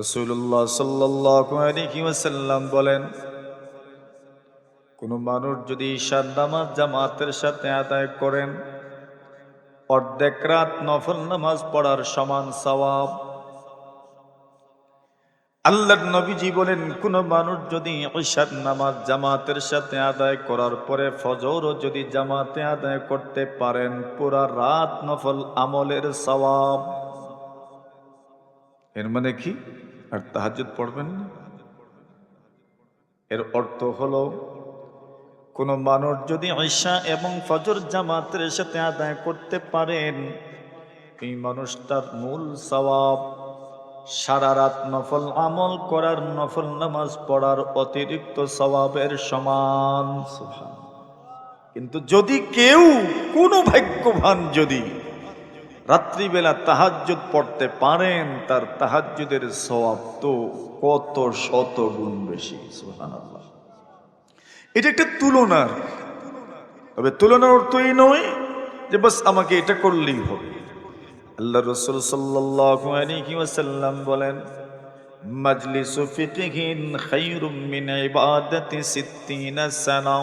রসুল্লাহ সাল্লাসাল্লাম বলেন, কোনো মানুষ যদি ঈশার নামাজ জামাতের সাথে আদায় করেন, অর্ধেক রাত নফল নামাজ পড়ার সমান সওয়াব। আল্লাহর নবীজি বলেন, কোন মানুষ যদি ঈশার নামাজ জামাতের সাথে আদায় করার পরে ফজরও যদি জামাতে আদায় করতে পারেন, পুরা রাত নফল আমলের সওয়াব। এর মানে কি? আর তাহাজ্জুদ পড়বেন না? এর অর্থ হলো, কোন মানুষ যদি ঈশা এবং ফজর জামাতের সাথে আদায় করতে পারেন, এই মানুষটার মূল সওয়াব সারা রাত নফল আমল করার, নফল নামাজ পড়ার অতিরিক্ত স্বভাবের সমান। কিন্তু যদি কেউ, কোনো ভাগ্যবান যদি রাত্রিবেলা তাহাজ্জুদ পড়তে পারেন, তার তাহাজ্জুদের সওয়াব তো কত শত গুণ বেশি, সুবহানাল্লাহ। এটা একটা তুলনার, তবে তুলনার অর্থ এই নয় যে বাস আমাকে এটা করলেই হবে। আল্লাহ রসুল সাল্লাল্লাহু ওয়াসাল্লাম বলেন, মাজলিসু ফিকহিন খায়রুম মিন ইবাদাতি সিত্তিনা সানা।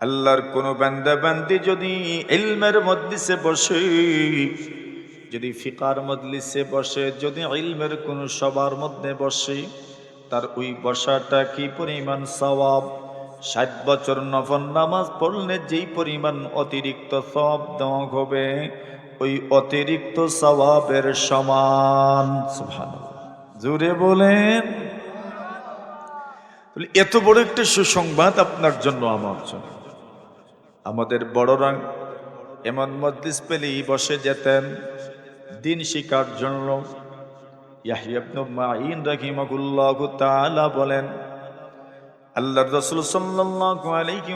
আল্লাহর কোন বান্দা বান্দি যদি ইলমের মজলিসে বসে, যদি ফিকার মজলিসে বসে, যদি ইলমের কোন সবার মধ্যে বসে, তার ওই বসাটা কি পরিমাণ সওয়াব? ষাট বছর নফল নামাজ পড়লে যেই পরিমাণ অতিরিক্ত সব দেওয়া হবে, ওই অতিরিক্ত সওয়াবের সমান। জুড়ে বলেন। এত বড় একটা সুসংবাদ আপনার জন্য আমার জন্য। আমাদের বড়রা এমন মজলিস পেলেই বসে যেতেন। দিন শিকার জন্য ইয়াহিয়াবনু মাইন তাআলা বলেন, আল্লাহর রাসূল সাল্লাল্লাহু আলাইহি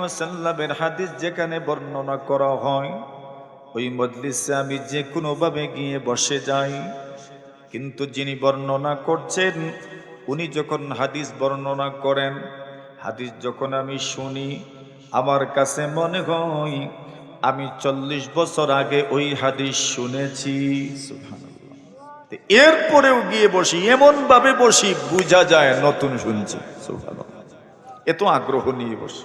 হাদিস যেখানে বর্ণনা করা হয়, ওই মজলিসে আমি যে কোনো ভাবে গিয়ে বসে যাই। কিন্তু যিনি বর্ণনা করছেন, উনি যখন হাদিস বর্ণনা করেন, হাদিস যখন আমি শুনি আমার কাছে মনে হয় আমি চল্লিশ বছর আগে ওই হাদিস শুনেছি। এরপরেও গিয়ে বসি এমন ভাবে বসি, বোঝা যায় নতুন শুনছি। এত আগ্রহ নিয়ে বসি।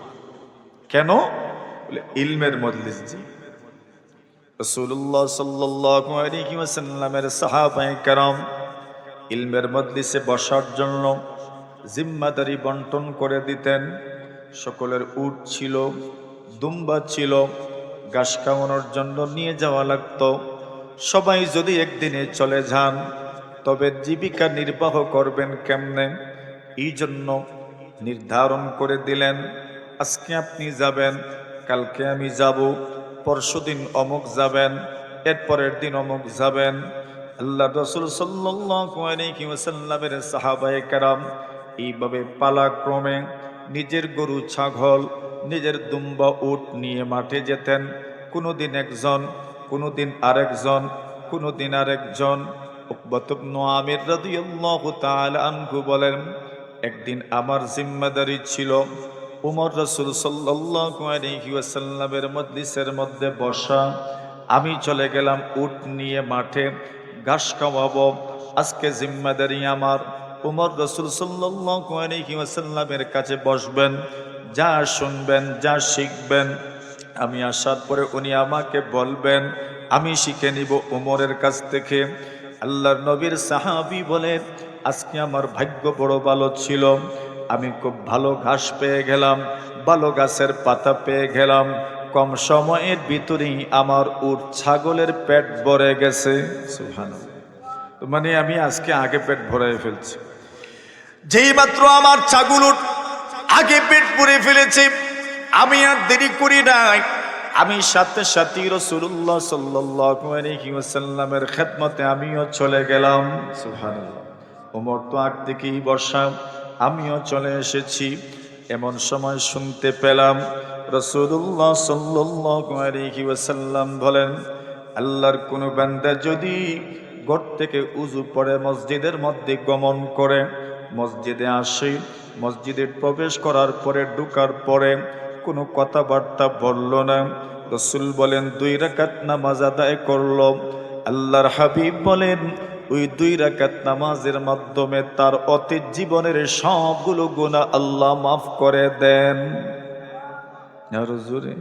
কেন? ইলমের মজলিস জি। রসুল্লাহ ওয়াসাল্লামের সাহাবায়ে কেরাম ইলমের মজলিসে বসার জন্য জিম্মাদারি বন্টন করে দিতেন। সকলের উট ছিল, দুম্বা ছিল, ঘাস খাওয়ানোর জন্য নিয়ে যাওয়া লাগতো। সবাই যদি একদিনে চলে যান, তবে জীবিকা নির্বাহ করবেন কেমনে? এই জন্য নির্ধারণ করে দিলেন, আজকে আপনি যাবেন, কালকে আমি যাব, পরশুদিন অমুক যাবেন, এরপরের দিন অমুক যাবেন। আল্লাহ রসুল সাল্লামের সাহাবায়ে কারাম এইভাবে পালাক্রমে নিজের গরু, ছাগল, নিজের দুম্বা উট নিয়ে মাঠে যেতেন। কোনোদিন একজন, কোনোদিন আরেকজন কোনোদিন আরেকজন। আমির আনহু বলেন, একদিন আমার জিম্মাদারি ছিল উমর রসুল ওয়াসাল্লামের মজলিসের মধ্যে বসা। আমি চলে গেলাম উট নিয়ে মাঠে, ঘাস খাওয়াবো, আজকে জিম্মাদারি আমার। উমর রসুল সাল্লাল্লাহু আলাইহি কাছে বসবেন, যা শুনবেন, যা শিখবেন। আমি আসার পরে উনি আমাকে বলবেন, আমি শিখে নিব উমরের কাছ থেকে। আল্লাহর নবীর সাহাবি বলে, আজকে আমার ভাগ্য বড় ভালো ছিল। আমি খুব ভালো ঘাস পেয়ে গেলাম, ভালো গাছের পাতা পেয়ে গেলাম। কম সময়ের ভিতরেই আমার উট ছাগলের পেট ভরে গেছে। তো মানে আমি আজকে আগে পেট ভরাই ফেলছি। যেই মাত্র আমার ছাগল আগে পেট ভরে ফেলেছে। আমি আর দেরি করি নাই। আমি সাথে সাথে রসুল্লাহ ওয়াসাল্লামের খেদমতে আমিও চলে গেলাম। ওমর তো আগ থেকেই বসা আমিও চলে এসেছি। এমন সময় শুনতে পেলাম রসুল্লাহ আলাইহি ওয়াসাল্লাম বলেন, আল্লাহর কোনো বান্দা যদি ঘর থেকে উজু পড়ে মসজিদের মধ্যে গমন করে মসজিদে আসে। মসজিদে প্রবেশ করার পরে, ঢুকার পরে কোনো কথাবার্তা বলল না। রসুল বলেন, দুই রাকাত নামাজ আদায় করল। আল্লাহর হাবিব বলেন, ওই দুই রাকাত নামাজের মাধ্যমে তার অতীত জীবনের সবগুলো গুণা আল্লাহ মাফ করে দেন। আরও জোরে,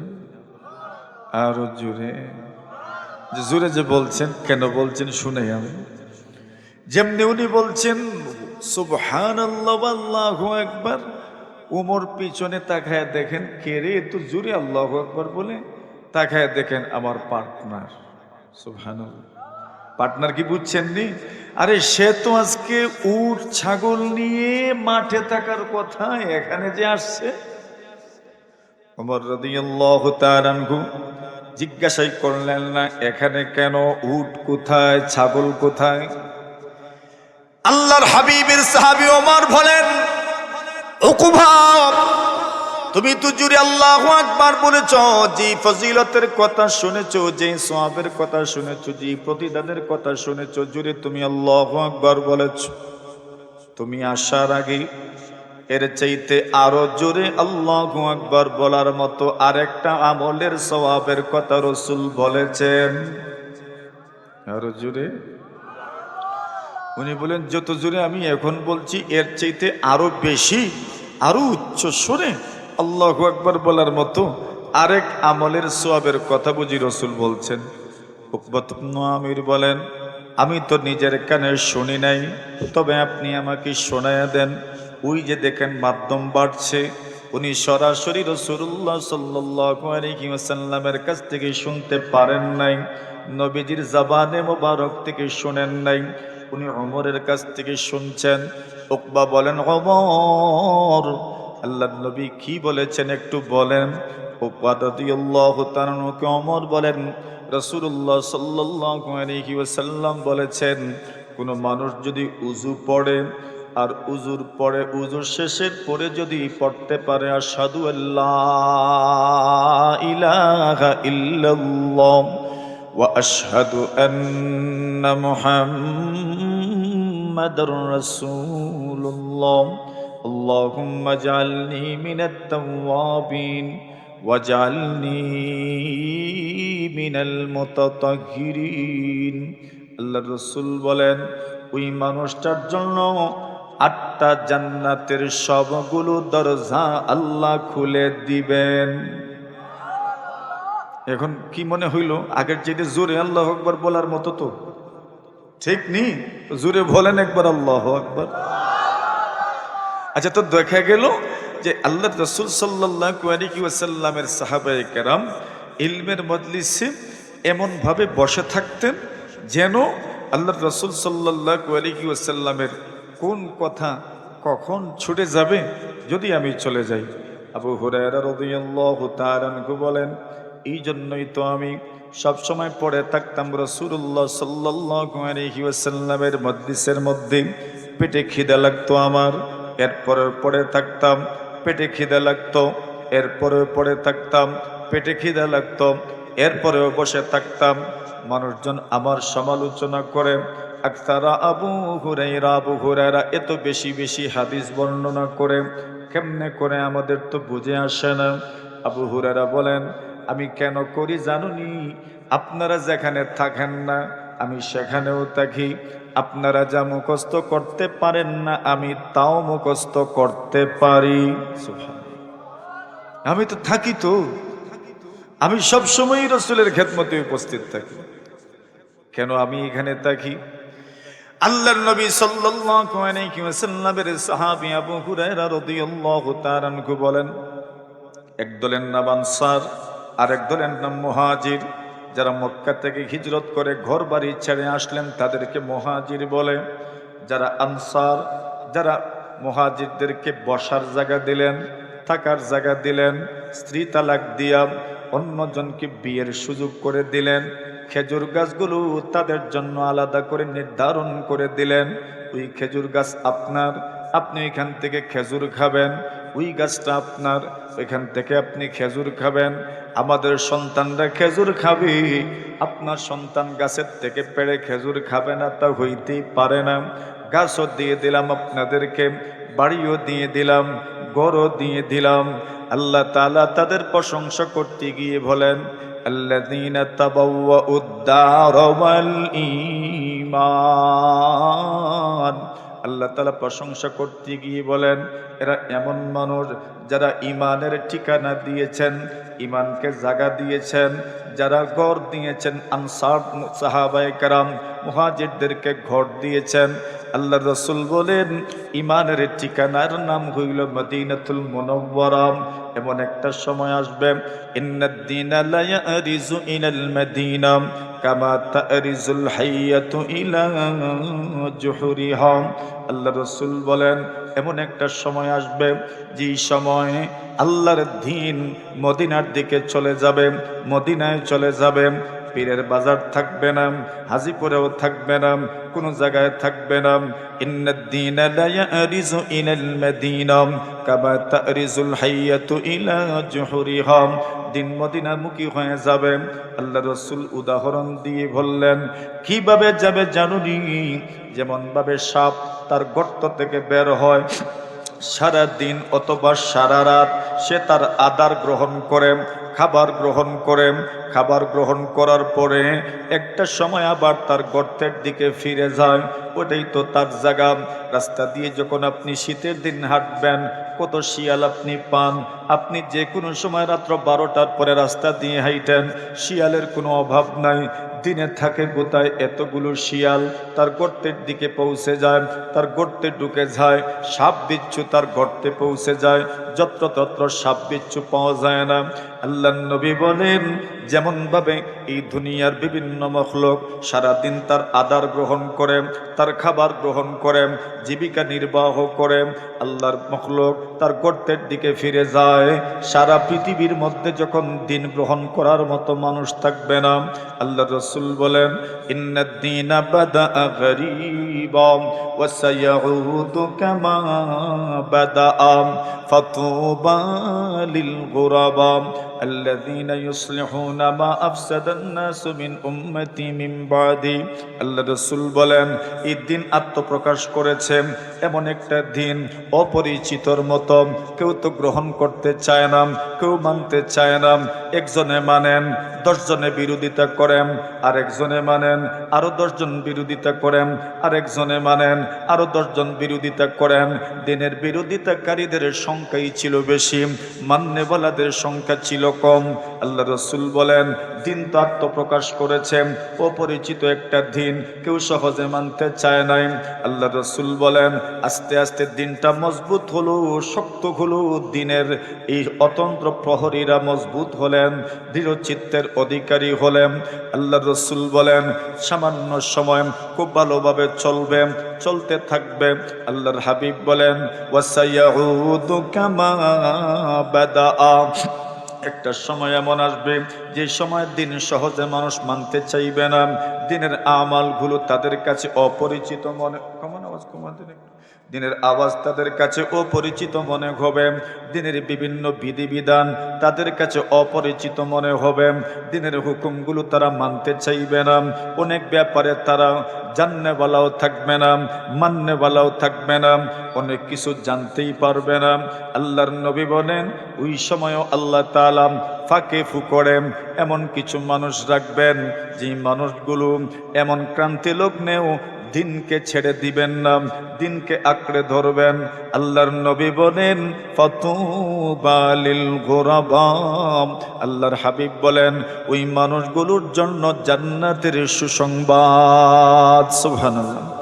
আরও যে জোরে যে বলছেন, কেন বলছেন শুনে আমি। যেমনি উনি বলছেন সুবহান আল্লাহ একবার উমর পিছনে তাকায় দেখেন, কে রে এত জোরে আল্লাহ একবার বলে? তাকায় দেখেন, আমার পার্টনার। সুবহান পার্টনার কি বুঝছেন নি আরে, সে তো আজকে উট, ছাগল নিয়ে মাঠে থাকার কথা, এখানে যে আসছে। ওমর রাদিয়াল্লাহু তাআলা আনহু জিজ্ঞাসাই করলেন, না, এখানে কেন উট কোথায়, ছাগল কোথায়? আল্লাহর হাবিবের সাহাবি ওমর বলেন উকুভা তুমি তো জুড়ে আল্লাহ আকবার বলেছ যে ফজিলতের কথা শুনেছ যে সোয়াবের কথা শুনেছ যে প্রতিদানের কথা শুনেছ, জুড়ে তুমি আল্লাহ আকবার বলেছ। তুমি আসার আগে এর চাইতে আরও জোরে আল্লাহ আকবার বলার মতো আরেকটা আমলের সওয়াবের কথা রসুল বলেছেন। আরও জোরে? উনি বলেন যত জোরে আমি এখন বলছি, এর চাইতে আরও বেশি, আরও উচ্চ সুরে আল্লাহ আকবার বলার মতো আরেক আমলের সোয়াবের কথা বুঝি রসুল বলছেন। আমির বলেন, আমি তো নিজের কানে শুনি নাই, তবে আপনি আমাকে শোনায়া দেন। ওই যে দেখেন মাধ্যম বাড়ছে, উনি সরাসরি রসুল্লাহ সাল্লামের কাছ থেকে শুনতে পারেন নাই, নবীজির জবানে মোবারক থেকে শোনেন নাই। উনি অমরের কাছ থেকে শুনছেন। উকবা বলেন অমর আল্লাহ নবী কি বলেছেন একটু বলেন? অমর বলেন, রাসূলুল্লাহ সাল্লাল্লাহু আলাইহি ওয়াসাল্লাম বলেছেন, কোনো মানুষ যদি উজু পড়ে আর উজুর পরে উজুর শেষের পরে যদি পড়তে পারে আর সাধু আল্লাহ ইলাহা ইল্লাল্লাহ ওয়া আশহাদু আন্না মুহাম্মাদার রাসূলুল্লাহ اللهم اجعلني من التوابين واجعلني من المتطهرين আল্লাহ রসুল বলেন ওই মানুষটার জন্য আটটা জান্নাতের সবগুলো দরজা আল্লাহ খুলে দিবেন এখন কি মনে হইল, আগের যেটা জোরে আল্লাহ আকবর বলার মতো তো? ঠিক নি? জোরে বলেন একবার আল্লাহ আকবর। আচ্ছা তো দেখা গেল যে আল্লাহ রসুল সাল্লাহ সাহাবাই কেরাম ইলমের মজলিসে এমনভাবে বসে থাকতেন যেন আল্লাহ রসুল সাল্লাহ ওয়াসাল্লামের কোন কথা কখন ছুটে যাবে, যদি আমি চলে যাই। আবু হুরায়রা রাদিয়াল্লাহু তাআলা বলেন এই জন্যই তো আমি সবসময় পড়ে থাকতাম রসুল্লাহ ওয়াসাল্লামের মজলিসের মধ্যে। পেটে খিদে লাগতো আমার, এরপরে পড়ে থাকতাম, পেটে খিদে লাগতো, এরপরে পড়ে থাকতাম, পেটে খিদে লাগতো, এরপরেও বসে থাকতাম। মানুষজন আমার সমালোচনা করে, আক্তারা আবু হুরাইরা আবু হুরাইরা এত বেশি বেশি হাদিস বর্ণনা করে, কেমনে করে আমাদের তো বুঝে আসে না? আবু হুরাইরা বলেন আমি কেন করি জানুনি? আপনারা যেখানে থাকেন না আমি সেখানেও থাকি। আপনারা যা মুখস্থ করতে পারেন না আমি তাও মুখস্থ করতে পারি। আমি তো থাকি তো। আমি সব সময় রসুলের খেদমতে উপস্থিত থাকি। কেন আমি এখানে থাকি? আল্লাহর নবী সাল্লাল্লাহু আলাইহি ওয়াসাল্লামের সাহাবী আবু হুরায়রা রাদিয়াল্লাহু তাআলা বলেন এক দলের নাম আনসার আর এক দলের নাম মুহাজির। যারা মক্কা থেকে হিজরত করে ঘর বাড়ি ছেড়ে আসলেন, তাদেরকে মহাজির বলে। যারা আনসার, যারা মহাজিরদেরকে বসার জায়গা দিলেন, থাকার জায়গা দিলেন, স্ত্রী তালাক দিয়া অন্যজনকে বিয়ের সুযোগ করে দিলেন, খেজুর গাছগুলো তাদের জন্য আলাদা করে নির্ধারণ করে দিলেন, ওই খেজুর গাছ আপনার, আপনি এখান থেকে খেজুর খাবেন ওই গাছটা আপনার এখান থেকে আপনি খেজুর খাবেন আমাদের সন্তানরা খেজুর খাবে আপনার সন্তান গাছের থেকে পেড়ে খেজুর খাবে না তা হইতেই পারে না গাছও দিয়ে দিলাম আপনাদেরকে বাড়িও দিয়ে দিলাম গড়ও দিয়ে দিলাম আল্লাহ তালা তাদের প্রশংসা করতে গিয়ে বলেন الذين تبوأوا الدار والإيمان ইমান আল্লাহ তালা প্রশংসা করতে গিয়ে বলেন, এরা এমন মানুষ যারা ইমানের ঠিকানা দিয়েছেন ইমানকে জাগা দিয়েছেন, যারা ঘর দিয়েছেন, আনসার সাহাবায়ে কারাম, মুহাজিরদেরকে ঘর দিয়েছেন। আল্লাহ রসুল বলেন ইমানের ঠিকানার নাম হইল মদিনাতুল মুনাওয়ারা। এমন একটা সময় আসবে মদিনা। কামা তারিজুল হাইয়াতু ইলা জুহুরিহা। আল্লাহ রসুল বলেন, এমন একটা সময় আসবে যে সময় আল্লাহর দিন মদিনার দিকে চলে যাবে, মদিনায় চলে যাবে। পীরের বাজার থাকবে না, হাজিপুরেও থাকবে না, কোনো জায়গায় থাকবে না। দিন মদিনামুখী হয়ে যাবে। আল্লাহ রসুল উদাহরণ দিয়ে বললেন, কীভাবে যাবে জানুনি? যেমন ভাবে সাপ তার গর্ত থেকে বের হয় সারা দিন অথবা সারা রাত সে তার আদার গ্রহণ করে। খাবার গ্রহণ করেন খাবার গ্রহণ করার পরে একটা সময় আবার তার গর্তের দিকে ফিরে যায়। ওটাই তো তার জায়গা। রাস্তা দিয়ে যখন আপনি শীতের দিন হাঁটবেন, কত শিয়াল আপনি পান। আপনি যে কোনো সময় রাত্র বারোটার পরে রাস্তা দিয়ে হাইটেন শিয়ালের কোনো অভাব নাই। দিনে থাকে গোতায় এতগুলো শিয়াল? তার গর্তের দিকে পৌঁছে যায়, তার গর্তে ঢুকে যায়। সাপ বিচ্ছু তার গর্তে পৌঁছে যায়। যত্রতত্র সাপ বিচ্ছু পাওয়া যায় না। আল্লাহ নবী বলেন, যেমনভাবে এই দুনিয়ার বিভিন্ন মখলক সারাদিন তার আদার গ্রহণ করে, তার খাবার গ্রহণ করে, জীবিকা নির্বাহ করে, আল্লাহর মখলক তার গর্তের দিকে ফিরে যায়। সারা পৃথিবীর মধ্যে যখন দিন গ্রহণ করার মতো মানুষ থাকবে না, আল্লাহ রসুল বলেন বাদা ফাতুবা লিল গুরাবাম الذين يصلحون ما أفسد الناس من أمتي من بعدي আল্লাহ রসুল বলেন এই দিন আত্মপ্রকাশ করেছে এমন একটা দিন অপরিচিতর মতো কেউ তো গ্রহণ করতে চায় না কেউ মানতে চায় না একজনে মানেন দশজনে বিরোধিতা করেন আরেকজনে মানেন আরো দশজন বিরোধিতা করেন আরেকজনে মানেন আরো দশজন বিরোধিতা করেন দিনের বিরোধিতাকারীদের সংখ্যাই ছিল বেশি মান্যওয়ালাদের সংখ্যা ছিল কম আল্লাহ রসুল বলেন, দিন তো আত্মপ্রকাশ করেছেন অপরিচিত একটা দিন, কেউ সহজে মানতে চায় নাই। আল্লাহ রসুল বলেন, আস্তে আস্তে দিনটা মজবুত হলো, শক্ত হলো, দিনের এই অতন্ত্র প্রহরীরা মজবুত হলেন, দৃঢ়চিত্তের অধিকারী হলেন। আল্লাহ রসুল বলেন, সামান্য সময় খুব ভালোভাবে চলবে, চলতে থাকবে। আল্লাহর হাবিব বলেন, ওয়াসাইয়াউদু কামা বাদা একটা সময় এমন আসবে, যে সময় দিন সহজে মানুষ মানতে চাইবে না দিনের আমালগুলো তাদের কাছে অপরিচিত মনে কমন আওয়াজ কমাতে। দিনের আওয়াজ তাদের কাছে অপরিচিত মনে হবে। দিনের বিভিন্ন বিধিবিধান তাদের কাছে অপরিচিত মনে হবে। দিনের হুকুমগুলো তারা মানতে চাইবে না। অনেক ব্যাপারে তারা জাননেওয়ালাও থাকবে না মান্যওয়ালাও থাকবে না। অনেক কিছু জানতেই পারবে না। আল্লাহর নবী বলেন, ওই সময়ও আল্লাহ তালাম ফাঁকে ফু করে এমন কিছু মানুষ রাখবেন যে মানুষগুলো এমন ক্রান্তি লগ্নেও দিনকে ছেড়ে দিবেন না, দিনকে আঁকড়ে ধরবেন। আল্লাহর নবী বলেন ফতুবালিল গোরাবাম আল্লাহর হাবিব বলেন, ওই মানুষগুলোর জন্য জান্নাতের সুসংবাদ। সুবহানাল্লাহ।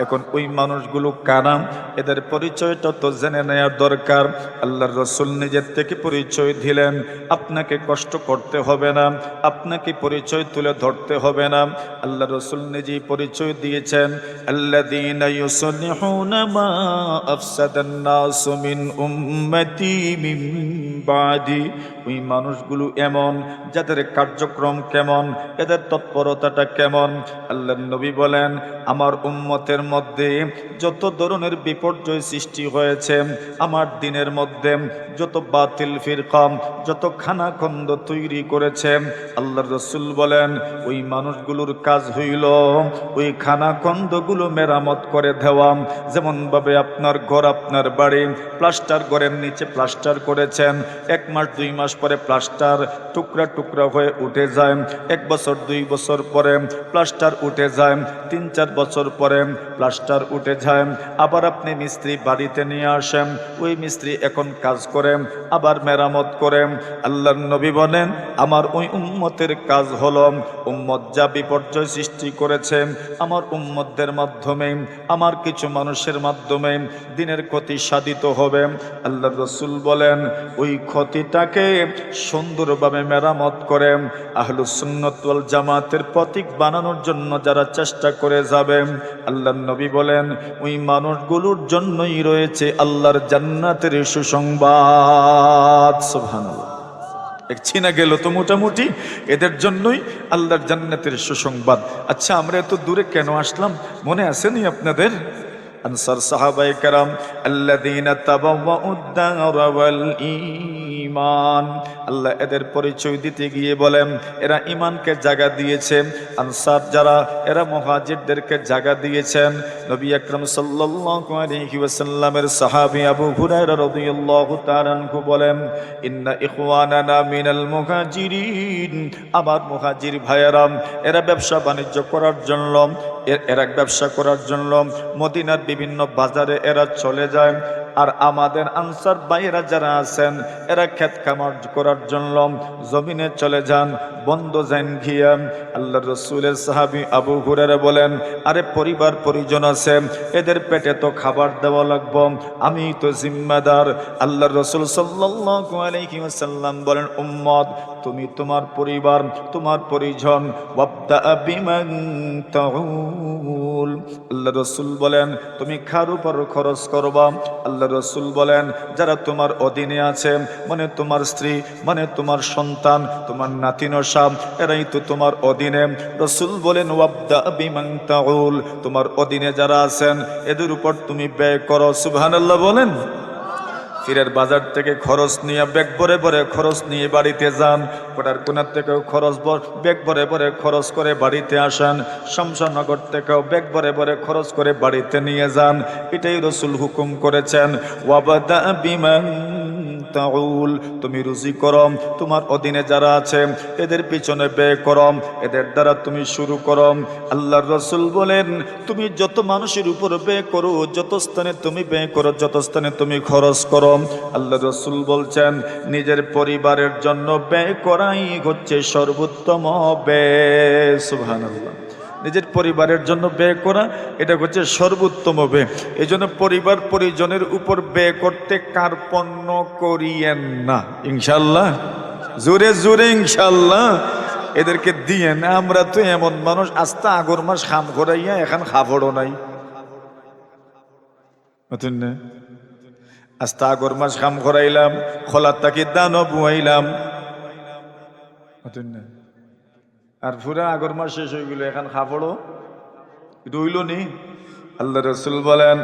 এখন ওই মানুষগুলো কারাম এদের পরিচয়টা তো জেনে নেওয়ার দরকার। আল্লাহর রসুল নিজের থেকে পরিচয় দিলেন। আপনাকে কষ্ট করতে হবে না। আপনাকে পরিচয় তুলে ধরতে হবে না। আল্লাহ রসুল নিজেই পরিচয় দিয়েছেন। মিন বাদি। ওই মানুষগুলো এমন, যাদের কার্যক্রম কেমন, এদের তৎপরতাটা কেমন? আল্লাহ নবী বলেন, আমার উম্মতের মধ্যে যত ধরনের বিপর্যয় সৃষ্টি হয়েছে, আমার দিনের মধ্যে যত বাতিল ফিরকাম যত খানাখন্দ তৈরি করেছে আল্লাহ রসুল বলেন, ওই মানুষগুলোর কাজ হইল ওই খানাখন্দগুলো মেরামত করে দেওয়া। যেমনভাবে আপনার ঘর, আপনার বাড়ি প্লাস্টার ঘরের নিচে প্লাস্টার করেছেন, এক মাস, দুই মাস পরে প্লাস্টার টুকরা টুকরা হয়ে উঠে যায়, এক বছর, দুই বছর পরে প্লাস্টার উঠে যায়, তিন চার বছর পরে প্লাস্টার উঠে যায়। আবার আপনি মিস্ত্রি বাড়িতে নিয়ে আসেন। ওই মিস্ত্রি এখন কাজ করে, আবার মেরামত করে। আল্লাহর নবী বলেন, আমার ওই উম্মতের কাজ হলো, উম্মত যা বিপর্যয় সৃষ্টি করেছে, আমার উম্মতদের মাধ্যমে, আমার কিছু মানুষের মাধ্যমে দিনের ক্ষতি সাধিত হবে। আল্লাহ রসুল বলেন, ওই ক্ষতিটাকে সুন্দরভাবে মেরামত করে আহলু সুন্নতওয়াল জামাতের প্রতীক বানানোর জন্য যারা চেষ্টা করে যাবে। আল্লাহ নবী বলেন, ওই মানুষগুলোর জন্যই রয়েছে আল্লাহর জান্নাতের সুসংবাদ। সুবহানাল্লাহ। চিনা গেল তো মোটামুটি, এদের জন্যই আল্লাহর জান্নাতের সুসংবাদ। আচ্ছা আমরা এত দূরে কেন আসলাম? মনে আসেনি আপনাদের? আনসার সাহাবাই কারাম ওয়াল ঈমান আল্লাহ এদের পরিচয় দিতে গিয়ে বলেন এরা ইমানকে জায়গা দিয়েছে আনসার যারা এরা মুহাজিরদেরকে জায়গা দিয়েছেন নবী আকরাম ওয়াসাল্লামের সাহাবী আবু তাআলা বলেন ইন্না ইখওয়ানানা মিনাল মুহাজিরিন আমার মুহাজির ভাইয়েরা এরা ব্যবসা বাণিজ্য করার জন্য এরা ব্যবসা করার জন্য মদিনার বিভিন্ন বাজারে এরা চলে যায়। আর আমাদের আনসার ভাইয়েরা যারা আছেন, এরা ক্ষেত খামার করার জন্য জমিনে চলে যান, বন্ধ যান ঘিয়া আল্লাহ রসুলের সাহাবি আবু হুরারে বলেন, আরে পরিবার পরিজন আছে, এদের পেটে তো খাবার দেওয়া লাগবো, আমি তো জিম্মাদার। আল্লাহ রসুল আলাইহি বলেন উম্মদ তুমি তোমার পরিবার, তোমার পরিজন আল্লাহ রসুল বলেন, তুমি খার উপর খরচ করবা? আল্লাহ রসুল বলেন, যারা তোমার অধীনে আছে মানে তোমার স্ত্রী মানে তোমার সন্তান, তোমার নাতিনসাম এরাই তো তোমার অধীনে। রসুল বলেন, ওয়াবদা তোমার অধীনে যারা আছেন, এদের উপর তুমি ব্যয় করো। সুবহানাল্লাহ বলেন। ফিরের বাজার থেকে খরচ নিয়ে ব্যাগ ভরে ভরে খরচ নিয়ে বাড়িতে যান। কোটার কোনার থেকেও খরচ ব্যাগ ভরে ভরে খরচ করে বাড়িতে আসেন। শমশানগর থেকেও ব্যাগ ভরে ভরে খরচ করে বাড়িতে নিয়ে যান। এটাই রসুল হুকুম করেছেন। ওয়াবাদা বিমান তাউল, তুমি রুজি করম, তোমার অধীনে যারা আছে, এদের পিছনে ব্যয় করম, এদের দ্বারা তুমি শুরু করম। আল্লাহর রসুল বলেন, তুমি যত মানুষের উপর ব্যয় করো, যত স্থানে তুমি ব্যয় করো, যত স্থানে তুমি খরচ করো আল্লাহ রসুল বলছেন, নিজের পরিবারের জন্য ব্যয় করাই হচ্ছে সর্বোত্তম ব্যয়। সুবহানাল্লাহ। নিজের পরিবারের জন্য ব্যয় করা, এটা হচ্ছে সর্বোত্তম ব্যয়। এই জন্য পরিবার পরিজনের উপর ব্যয় করতে কার্পণ্য করিয়েন না। ইনশাল্লাহ জোরে জোরে ইনশাল্লাহ এদেরকে দিয়ে না আমরা তো এমন মানুষ, আস্তে আগর মাস খাম করাইয়া এখন খাফড়ও নাই। নতুন না? আস্তে আগর মাস খাম করাইলাম খোলার তাকে দানও বুয়াইলাম নতুন না? আর ফুরা আগর মাস শেষ হয়ে গেল, এখন খাফড়ও রইল নি? আল্লাহ রসুল বলেন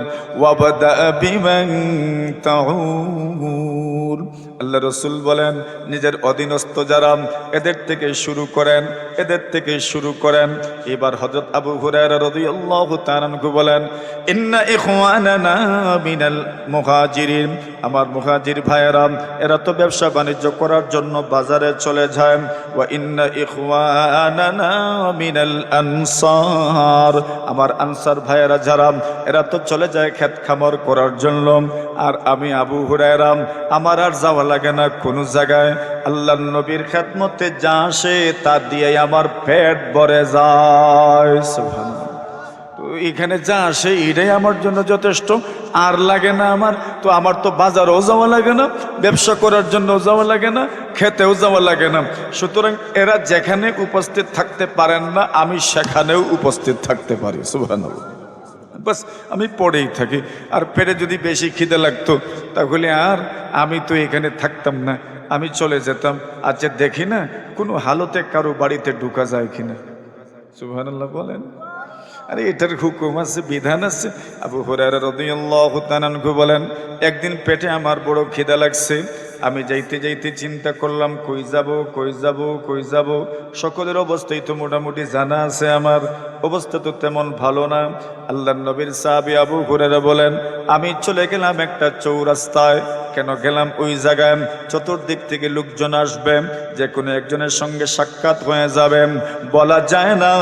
তাউর। আল্লাহ রসুল বলেন, নিজের অধীনস্থ যারা এদের থেকে শুরু করেন, এদের থেকে শুরু করেন। এবার হযরত আবু হুরায়রা রাদিয়াল্লাহু তাআলা আনহু বলেন, ইন্না ইখওয়ানানা মিনাল মুহাজিরিন। আমার মুহাজির ভাইয়েরা, এরা তো ব্যবসা বাণিজ্য করার জন্য বাজারে চলে যায়। ওয়া ইন্না ইখওয়ানানা আনসার। আমার আনসার ভাইয়েরা যারা, এরা তো চলে যায় ক্ষেত খামার করার জন্য। আর আমি আবু হুরায়রা, আমার আর যাওয়া লাগে না কোনো জায়গায়। আল্লাহ নবীর খেদমতে যা আসে তা দিয়ে আমার পেট ভরে যায়। তো এখানে যা আসে এটাই আমার জন্য যথেষ্ট। আর লাগে না আমার, তো আমার তো বাজারেও যাওয়া লাগে না, ব্যবসা করার জন্য যাওয়া লাগে না, খেতেও যাওয়া লাগে না। সুতরাং এরা যেখানে উপস্থিত থাকতে পারেন না, আমি সেখানেও উপস্থিত থাকতে পারি। সুবহানাল্লাহ। বাস, আমি পড়েই থাকি। আর পেটে যদি বেশি খিদে লাগতো, তাহলে আর আমি তো এখানে থাকতাম না, আমি চলে যেতাম। আচ্ছা দেখি না, কোনো হালতে কারও বাড়িতে ঢুকা যায় কিনা? সুবহানাল্লাহ, বলেন। আরে, এটার হুকুম আছে, বিধান আছে। আবু হুরায়রা রাদিয়াল্লাহু বলেন, একদিন পেটে আমার বড় খিদা লাগছে আমি যাইতে যাইতে চিন্তা করলাম, কই যাব কই যাব কই যাব? সকলের অবস্থাই তো মোটামুটি জানা আছে আমার। অবস্থা তো তেমন ভালো না। আল্লাহ নবীর সাহাবী আবু হুরায়রা বলেন, আমি চলে গেলাম একটা চৌরাস্তায়। কেন গেলাম? ওই জায়গায় চতুর্দিক থেকে লোকজন আসবে যে কোনো একজনের সঙ্গে সাক্ষাৎ হয়ে যাবে। বলা যায় না,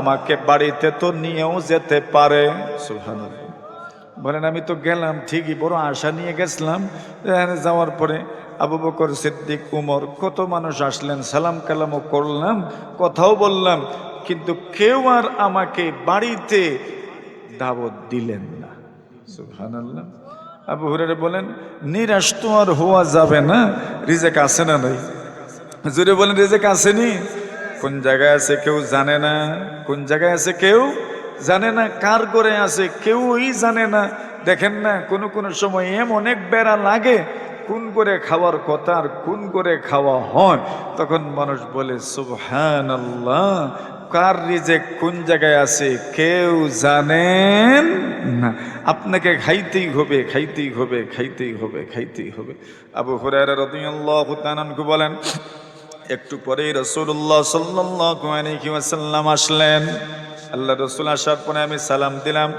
আমাকে বাড়িতে তো নিয়েও যেতে পারে। সুবহানাল্লাহ। বলেন, আমি তো গেলাম, ঠিকই, বড় আশা নিয়ে গেছিলাম। যাওয়ার পরে আবু বকর, সিদ্দিক, উমর, কত মানুষ আসলেন, সালাম কালামও করলাম, কথাও বললাম, কিন্তু কেউ আর আমাকে বাড়িতে দাবত দিলেন না। আবু হুরারে বলেন, নিরাশ তো আর হওয়া যাবে না, রিজেক আছে না নাই? জুড়ে বলেন, রিজেক আসেনি কোন জায়গায় আছে কেউ জানে না, কোন জায়গায় আছে কেউ জানে না কার করে আছে, কেউই জানে না। দেখেন না, কোনো কোনো সময় এম অনেক বেড়া লাগে, কোন করে খাওয়ার কথা আর কোন করে খাওয়া হয়। তখন মানুষ বলে সুবহান আল্লাহ কার রিজেক কোন জায়গায় আছে, কেউ জানেন না। আপনাকে খাইতেই হবে খাইতেই হবে খাইতেই হবে খাইতেই হবে। আবু রাদিয়াল্লাহু তাআলা বলেন, একটু পরেই রসুল্লাহ সাল্লাল্লাহু আলাইহি ওয়াসাল্লাম আসলেন। আল্লাহ রসুল আসার পরে আমি সালাম দিলাম,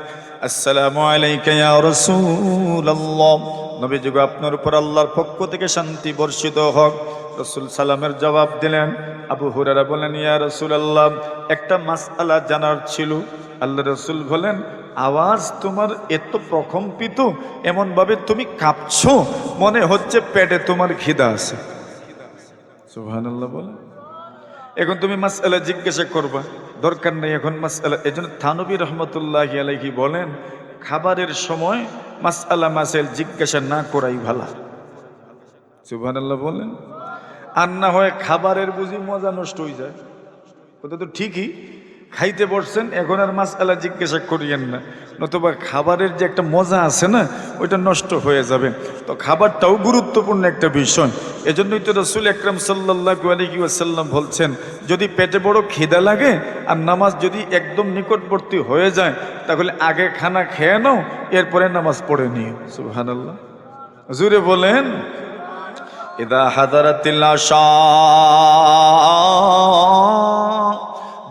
আসসালামু আলাইকা রাসূলুল্লাহ। নবী যুগ আপনার উপর আল্লাহর পক্ষ থেকে শান্তি বর্ষিত হোক। রসুল সালামের জবাব দিলেন, আবু হুরারা বলেন ইয়া রাসূলুল্লাহ, একটা মাসআলা জানার ছিল। আল্লাহ রসুল বলেন আওয়াজ তোমার এত প্রকম্পিত, এমনভাবে তুমি কাঁপছো, মনে হচ্ছে পেটে তোমার খিদা আছে। সুবহানাল্লাহ বলে এখন তুমি মাসআলা জিজ্ঞাসা করবা দরকার নেই এখন মাসালা এই জন্য থানবী রহমতুল্লাহ আলাইহি বলেন, খাবারের সময় মাসালা মাসেল জিজ্ঞাসা না করাই ভালা। সুবাহ বলেন, আর না হয় খাবারের বুঝি মজা নষ্ট হয়ে যায়। কথা তো ঠিকই খাইতে বসছেন, এখন আর মাসআলা জিজ্ঞাসা করিয়েন না। নতুবা খাবারের যে একটা মজা আছে না, ওইটা নষ্ট হয়ে যাবে। তো খাবারটাও গুরুত্বপূর্ণ একটা বিষয়। এজন্যই তো রসুল আকরাম সাল্লাহ ওয়াসাল্লাম বলছেন, যদি পেটে বড় খিদা লাগে আর নামাজ যদি একদম নিকটবর্তী হয়ে যায়, তাহলে আগে খানা খেয়ে নাও, এরপরে নামাজ পড়ে নিও। সুবহানাল্লাহ। জুরে বলেন, ইদা হাদারাতিল আশা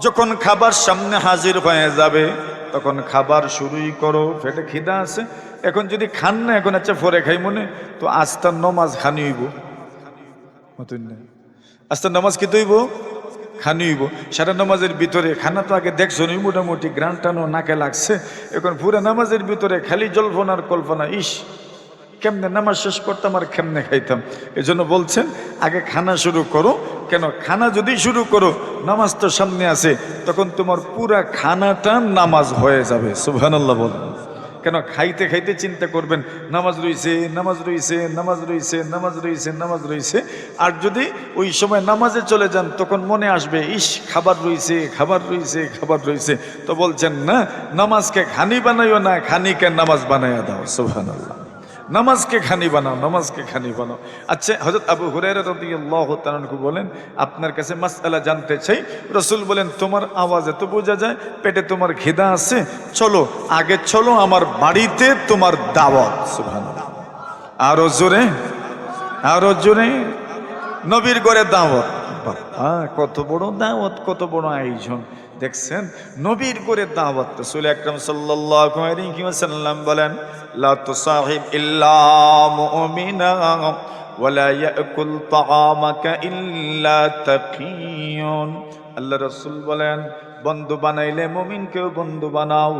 যখন খাবার সামনে হাজির হয়ে যাবে, তখন খাবার শুরুই করো ফেটে খিদা আছে। এখন যদি খান না, এখন আচ্ছা ফরে খাই মনে, তো আস্তার নমাজ খানি হইব মতন আস্তার নামাজ কি তৈব খানি হইব সারা নামাজের ভিতরে খানা তো আগে দেখছ নি, মোটামুটি গ্রান টানো নাকে লাগছে। এখন পুরো নামাজের ভিতরে খালি জল্পনার কল্পনা, ইস! কেমনে নামাজ শেষ করতাম আর কেমনে খাইতাম? এই জন্য বলছেন, আগে খানা শুরু করো। কেন? খানা যদি শুরু করো, নামাজ তো সামনে আছে, তখন তোমার পুরা খানাটা নামাজ হয়ে যাবে। সুবহানাল্লাহ বলেন। কেন? খাইতে খাইতে চিন্তা করবেন, নামাজ রইছে নামাজ রইছে নামাজ রইছে নামাজ রইছে নামাজ রইছে। আর যদি ওই সময় নামাজে চলে যান, তখন মনে আসবে, ইস, খাবার রইছে খাবার রইছে খাবার রইছে। তো বলছেন, না, নামাজকে খানি বানাইও না, খানিকে নামাজ বানাইয়া দাও। সুবহানাল্লাহ। নামাজকে খানি বানাও, নামাজকে খানি বানাও। আচ্ছা হজরত আবু তাআলা বলেন, আপনার কাছে মাসআলা জানতে চাই। রসুল বলেন, তোমার আওয়াজে তো বোঝা যায়, পেটে তোমার খিদা আছে, চলো, আগে চলো আমার বাড়িতে তোমার দাওয়াত। সুবহানাল্লাহ। আরও জোরে আরও জোরে। নবীর গড়ে দাওয়াত। কত বড় দাওয়াত, কত বড় আয়োজন। দেখছেন? নবীর করে দাওয়াত রাসূল আকরাম ওয়াসাল্লাম বলেন, লা তুসাহিব ইল্লা মুমিনা ওয়ালা ইয়াকুল তাআমাকা ইল্লা তাকিয়ুন। আল্লাহ রাসূল বলেন, বন্ধু বানাইলে মুমিনকেও বন্ধু বানাও।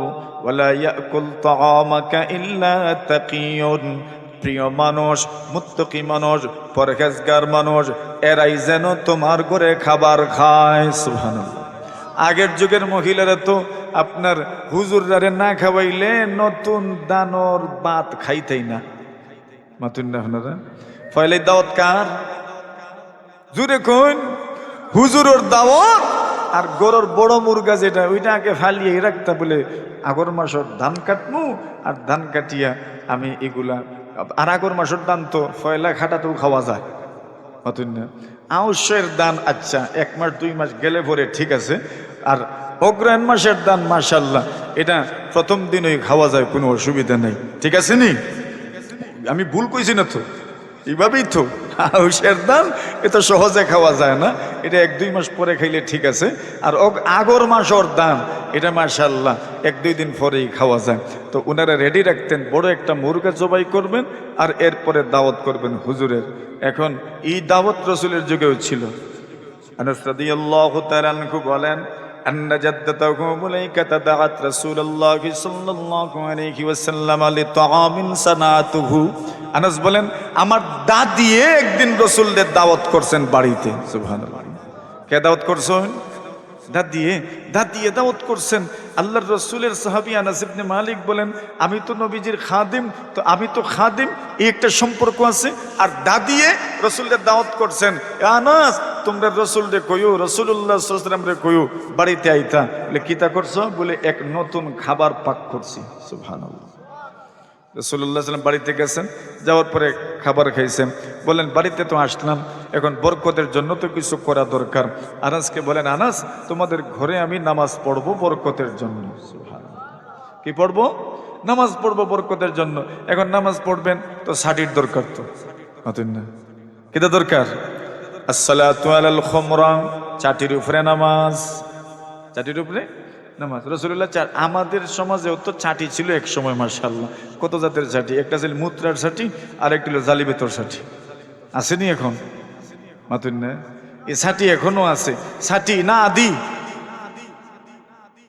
ওয়ালা ইয়াকুল তাআমাকা ইল্লা তাকিয়ুন। প্রিয় মানুষ, মুত্তকি মানুষ, পরহেজগার মানুষ, এরাই যেন তোমার ঘরে খাবার খায়, সুবহানাল্লাহ। আগের যুগের মহিলারা তো আপনার হুজুরারে না খাওয়াইলে নতুন দানর বাত খাইতেই না। মাতুন না আপনারা? ফয়লে দাওয়াত কার? জুরে কোন? হুজুরের দাওয়াত আর গরুর বড় মুরগা যেটা, ওইটা আগে ফালিয়ে রাখতে বলে আগর মাসের ধান কাটমু আর ধান কাটিয়া আমি এগুলা, আর আগর মাসের দান তো ফয়লা খাটাতেও খাওয়া যায়। অতুন্য আউশের দান আচ্ছা এক মাস দুই মাস গেলে পরে ঠিক আছে। আর অগ্রহায়ণ মাসের দান মাশাল্লাহ এটা প্রথম দিনই খাওয়া যায়, কোনো অসুবিধা নেই। ঠিক আছে নি? আমি ভুল কইছি না তো? এইভাবেই তো। হাউসের দান এটা সহজে খাওয়া যায় না। এটা এক দুই মাস পরে খাইলে ঠিক আছে। আর আগর মাসর দান, এটা মাশাল্লাহ এক দুই দিন পরেই খাওয়া যায়। তো ওনারা রেডি রাখতেন, বড় একটা মুরগা জবাই করবেন, আর এরপরে দাওয়াত করবেন হুজুরের। এখন এই দাওয়াত রসুলের যুগেও ছিল। বলেন أن جدته مليكة دعت رسول الله صلى الله عليه وسلم لطعام صنعته আনাস বলেন আমার দাদি একদিন রসুলদের দাওয়াত করছেন বাড়িতে সুবহানাল্লাহ কে দাওয়াত করছেন দাদিয়ে দাদিয়ে দাওয়াত করছেন। আল্লাহর রসুলের সাহাবি আনাস ইবনে মালিক বলেন, আমি তো নবীজির খাদিম, তো আমি তো খাদিম, এই একটা সম্পর্ক আছে, আর দাদিয়ে রসুলের দাওয়াত করছেন। আনাস, তোমরা রসুল রে কইও রসুল্লাহ সাল্লাম রে কইও, বাড়িতে আইতা। বলে কিতা করছ? বলে, এক নতুন খাবার পাক করছি। সুবহানাল্লাহ। রসুল্লাহ সাল্লাম বাড়িতে গেছেন, যাওয়ার পরে খাবার খাইছেন। বলেন, বাড়িতে তো আসলাম, এখন বরকতের জন্য তো কিছু করা দরকার। আনাসকে বলেন, আনাস, তোমাদের ঘরে আমি নামাজ পড়ব বরকতের জন্য। কি পড়ব? নামাজ পড়ব বরকতের জন্য। এখন নামাজ পড়বেন, তো ষাটির দরকার তো। না। কিটা দরকার? খুমরা, চাটির উপরে নামাজ। চাটির উপরে? নামাজ। রসুল্লাহ চার আমাদের সমাজেও তো চাটি ছিল এক সময় মার্শাল্লাহ কত জাতের ছাটি? একটা ছিল মুত্রার ছাটি আর একটা হলো জালিবেতর চাটি আসেনি এখন? মাতুন না? এ ছাটি এখনও আছে। ছাটি না আদি।